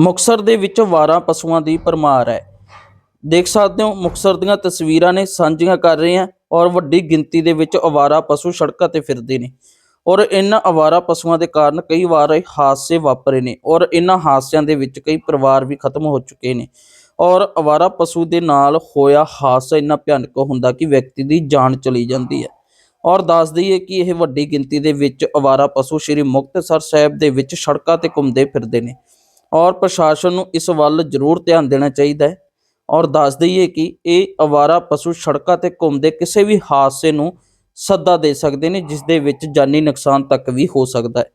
ਮੁਕਤਸਰ ਦੇ ਵਿੱਚ ਵਾਰਾਂ ਪਸ਼ੂਆਂ ਦੀ ਪਰਮਾਰ ਹੈ। ਦੇਖ ਸਕਦੇ ਹੋ ਮੁਕਤਸਰ ਦੀਆਂ ਤਸਵੀਰਾਂ ਨੇ ਸਾਂਝੀਆਂ ਕਰ ਰਹੇ ਹਾਂ ਔਰ ਵੱਡੀ ਗਿਣਤੀ ਦੇ ਵਿੱਚ ਅਵਾਰਾ ਪਸ਼ੂ ਸੜਕਾਂ ਤੇ ਫਿਰਦੇ ਨੇ। ਔਰ ਇਹਨਾਂ ਅਵਾਰਾ ਪਸ਼ੂਆਂ ਦੇ ਕਾਰਨ ਕਈ ਵਾਰ ਹਾਦਸੇ ਵਾਪਰੇ ਨੇ ਔਰ ਇਹਨਾਂ ਹਾਦਸਿਆਂ ਦੇ ਵਿੱਚ ਕਈ ਪਰਿਵਾਰ ਵੀ ਖਤਮ ਹੋ ਚੁੱਕੇ ਨੇ। ਔਰ ਅਵਾਰਾ ਪਸ਼ੂ ਦੇ ਨਾਲ ਹੋਇਆ ਹਾਦਸਾ ਇੰਨਾ ਭਿਆਨਕ ਹੁੰਦਾ ਕਿ ਵਿਅਕਤੀ ਦੀ ਜਾਨ ਚਲੀ ਜਾਂਦੀ ਹੈ। ਔਰ ਦੱਸ ਦਈਏ ਕਿ ਇਹ ਵੱਡੀ ਗਿਣਤੀ ਦੇ ਵਿੱਚ ਅਵਾਰਾ ਪਸ਼ੂ ਸ੍ਰੀ ਮੁਕਤਸਰ ਸਾਹਿਬ ਦੇ ਵਿੱਚ ਸੜਕਾਂ ਤੇ ਘੁੰਮਦੇ ਫਿਰਦੇ ਨੇ। ਔਰ ਪ੍ਰਸ਼ਾਸਨ ਨੂੰ ਇਸ ਵੱਲ ਜ਼ਰੂਰ ਧਿਆਨ ਦੇਣਾ ਚਾਹੀਦਾ ਹੈ ਔਰ ਦੱਸ ਦਈਏ ਕਿ ਇਹ ਅਵਾਰਾ ਪਸ਼ੂ ਸੜਕਾਂ ਤੇ ਘੁੰਮਦੇ ਕਿਸੇ ਵੀ ਹਾਦਸੇ ਨੂੰ ਸੱਦਾ ਦੇ ਸਕਦੇ ਨੇ, ਜਿਸ ਦੇ ਵਿੱਚ ਜਾਨੀ ਨੁਕਸਾਨ ਤੱਕ ਵੀ ਹੋ ਸਕਦਾ ਹੈ।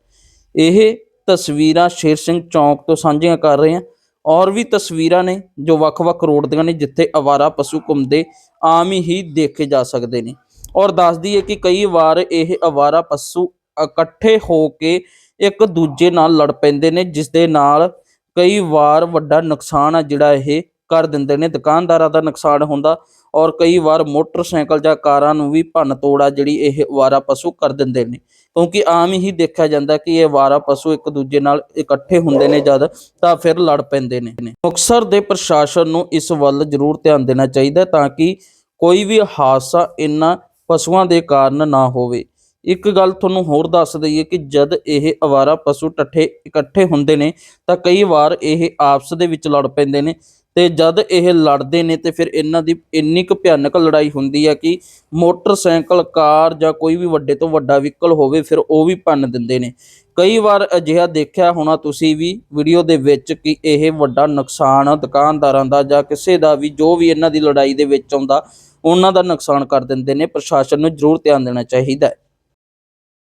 ਇਹ ਤਸਵੀਰਾਂ ਸ਼ੇਰ ਸਿੰਘ ਚੌਂਕ ਤੋਂ ਸਾਂਝੀਆਂ ਕਰ ਰਹੇ ਹਾਂ। ਔਰ ਵੀ ਤਸਵੀਰਾਂ ਨੇ ਜੋ ਵੱਖ-ਵੱਖ ਰੋਡ ਦੀਆਂ ਨੇ, ਜਿੱਥੇ ਅਵਾਰਾ ਪਸ਼ੂ ਘੁੰਮਦੇ ਆਮ ਹੀ ਦੇਖੇ ਜਾ ਸਕਦੇ ਨੇ। ਔਰ ਦੱਸ ਦਈਏ ਕਿ ਕਈ ਵਾਰ ਇਹ ਅਵਾਰਾ ਪਸ਼ੂ ਇਕੱਠੇ ਹੋ ਕੇ ਇੱਕ ਦੂਜੇ ਨਾਲ ਲੜ ਪੈਂਦੇ ਨੇ, ਜਿਸ ਦੇ ਨਾਲ ਕਈ ਵਾਰ ਵੱਡਾ ਨੁਕਸਾਨ ਆ ਜਿਹੜਾ ਇਹ ਕਰ ਦਿੰਦੇ ਨੇ। ਦੁਕਾਨਦਾਰਾਂ ਦਾ ਨੁਕਸਾਨ ਹੁੰਦਾ ਔਰ ਕਈ ਵਾਰ ਮੋਟਰਸਾਈਕਲ ਜਾਂ ਕਾਰਾਂ ਨੂੰ ਵੀ ਭੰਨ ਤੋੜਾ ਜਿਹੜੀ ਇਹ ਵਾਰਾ ਪਸ਼ੂ ਕਰ ਦਿੰਦੇ ਨੇ। ਕਿਉਂਕਿ ਆਮ ਹੀ ਦੇਖਿਆ ਜਾਂਦਾ ਕਿ ਇਹ ਵਾਰਾ ਪਸ਼ੂ ਇੱਕ ਦੂਜੇ ਨਾਲ ਇਕੱਠੇ ਹੁੰਦੇ ਨੇ ਜਦ ਤਾਂ ਫਿਰ ਲੜ ਪੈਂਦੇ ਨੇ। ਮੁਕਤਸਰ ਦੇ ਪ੍ਰਸ਼ਾਸਨ ਨੂੰ ਇਸ ਵੱਲ ਜ਼ਰੂਰ ਧਿਆਨ ਦੇਣਾ ਚਾਹੀਦਾ ਤਾਂ ਕਿ ਕੋਈ ਵੀ ਹਾਦਸਾ ਇਨ੍ਹਾਂ ਪਸ਼ੂਆਂ ਦੇ ਕਾਰਨ ਨਾ ਹੋਵੇ। ਇੱਕ ਗੱਲ ਤੁਹਾਨੂੰ ਹੋਰ ਦੱਸ ਦਈਏ ਕਿ ਜਦ ਇਹ ਅਵਾਰਾ ਪਸ਼ੂ ਟੱਠੇ ਇਕੱਠੇ ਹੁੰਦੇ ਨੇ, ਤਾਂ ਕਈ ਵਾਰ ਇਹ ਆਪਸ ਦੇ ਵਿੱਚ ਲੜ ਪੈਂਦੇ ਨੇ ਤੇ ਜਦ ਇਹ ਲੜਦੇ ਨੇ ਤੇ ਫਿਰ ਇਹਨਾਂ ਦੀ ਇੰਨੀ ਕੁ ਭਿਆਨਕ ਲੜਾਈ ਹੁੰਦੀ ਹੈ ਕਿ ਮੋਟਰਸਾਈਕਲ, ਕਾਰ ਜਾਂ ਕੋਈ ਵੀ ਵੱਡੇ ਤੋਂ ਵੱਡਾ ਵਹੀਕਲ ਹੋਵੇ, ਫਿਰ ਉਹ ਵੀ ਭੰਨ ਦਿੰਦੇ ਨੇ। ਕਈ ਵਾਰ ਅਜਿਹਾ ਦੇਖਿਆ ਹੋਣਾ ਤੁਸੀਂ ਵੀ ਵੀਡੀਓ ਦੇ ਵਿੱਚ ਕਿ ਇਹ ਵੱਡਾ ਨੁਕਸਾਨ ਦੁਕਾਨਦਾਰਾਂ ਦਾ ਜਾਂ ਕਿਸੇ ਦਾ ਵੀ ਜੋ ਵੀ ਇਹਨਾਂ ਦੀ ਲੜਾਈ ਦੇ ਵਿੱਚ ਆਉਂਦਾ, ਉਹਨਾਂ ਦਾ ਨੁਕਸਾਨ ਕਰ ਦਿੰਦੇ ਨੇ। ਪ੍ਰਸ਼ਾਸਨ ਨੂੰ ਜ਼ਰੂਰ ਧਿਆਨ ਦੇਣਾ ਚਾਹੀਦਾ ਹੈ।